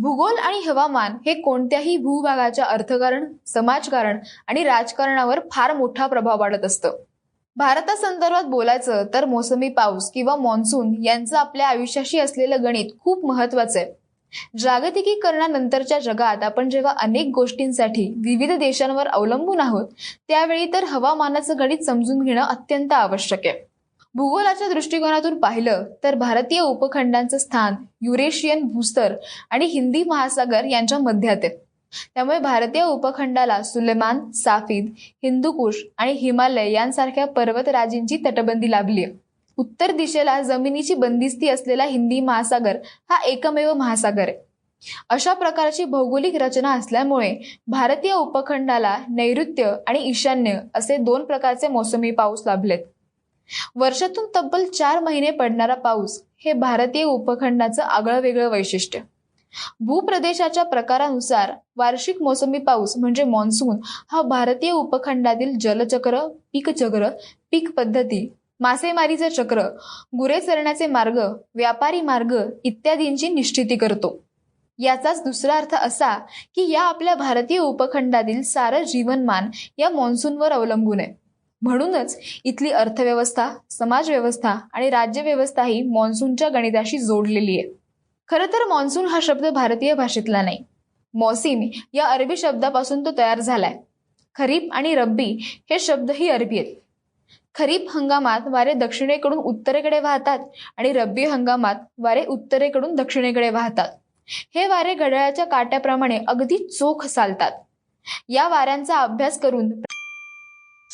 भूगोल आणि हवामान हे कोणत्याही भूभागाच्या अर्थकारण समाजकारण आणि राजकारणावर फार मोठा प्रभाव पाडत असतं. भारतासंदर्भात बोलायचं तर मोसमी पाऊस किंवा मॉन्सून यांचं आपल्या आयुष्याशी असलेलं गणित खूप महत्वाचं आहे. जागतिकीकरणानंतरच्या जगात आपण जेव्हा अनेक गोष्टींसाठी विविध देशांवर अवलंबून आहोत त्यावेळी तर हवामानाचं गणित समजून घेणं अत्यंत आवश्यक आहे. भूगोलाच्या दृष्टिकोनातून पाहिलं तर भारतीय उपखंडांचं स्थान युरेशियन भूस्तर आणि हिंदी महासागर यांच्या मध्यात आहे. त्यामुळे भारतीय उपखंडाला सुलेमान साफिद हिंदुकुश आणि हिमालय यांसारख्या पर्वतराजींची तटबंदी लाभली आहे. उत्तर दिशेला जमिनीची बंदिस्ती असलेला हिंदी महासागर हा एकमेव महासागर आहे. अशा प्रकारची भौगोलिक रचना असल्यामुळे भारतीय उपखंडाला नैऋत्य आणि ईशान्य असे दोन प्रकारचे मोसमी पाऊस लाभलेत. वर्षातून तब्बल चार महिने पडणारा पाऊस हे भारतीय उपखंडाचं आगळं वेगळं वैशिष्ट्य. भूप्रदेशाच्या प्रकारानुसार वार्षिक मोसमी पाऊस म्हणजे मॉन्सून हा भारतीय उपखंडातील जलचक्र पीकचक्र पीक पद्धती मासेमारीचे चक्र गुरे चरण्याचे मार्ग व्यापारी मार्ग इत्यादींची निश्चिती करतो. याचाच दुसरा अर्थ असा की या आपल्या भारतीय उपखंडातील सारं जीवनमान या मॉन्सूनवर अवलंबून आहे. म्हणूनच इथली अर्थव्यवस्था समाजव्यवस्था आणि राज्यव्यवस्था ही मॉन्सूनच्या गणिताशी जोडलेली आहे. खरं तर मॉन्सून हा शब्द भारतीय भाषेतला नाही. मॉसिम या अरबी शब्दापासून तो तयार झालाय. खरीप आणि रब्बी हे शब्दही अरबी आहेत. खरीप हंगामात वारे दक्षिणेकडून उत्तरेकडे वाहतात आणि रब्बी हंगामात वारे उत्तरेकडून दक्षिणेकडे वाहतात. हे वारे घड्याळाच्या काट्याप्रमाणे अगदी चोख चालतात. या वाऱ्यांचा अभ्यास करून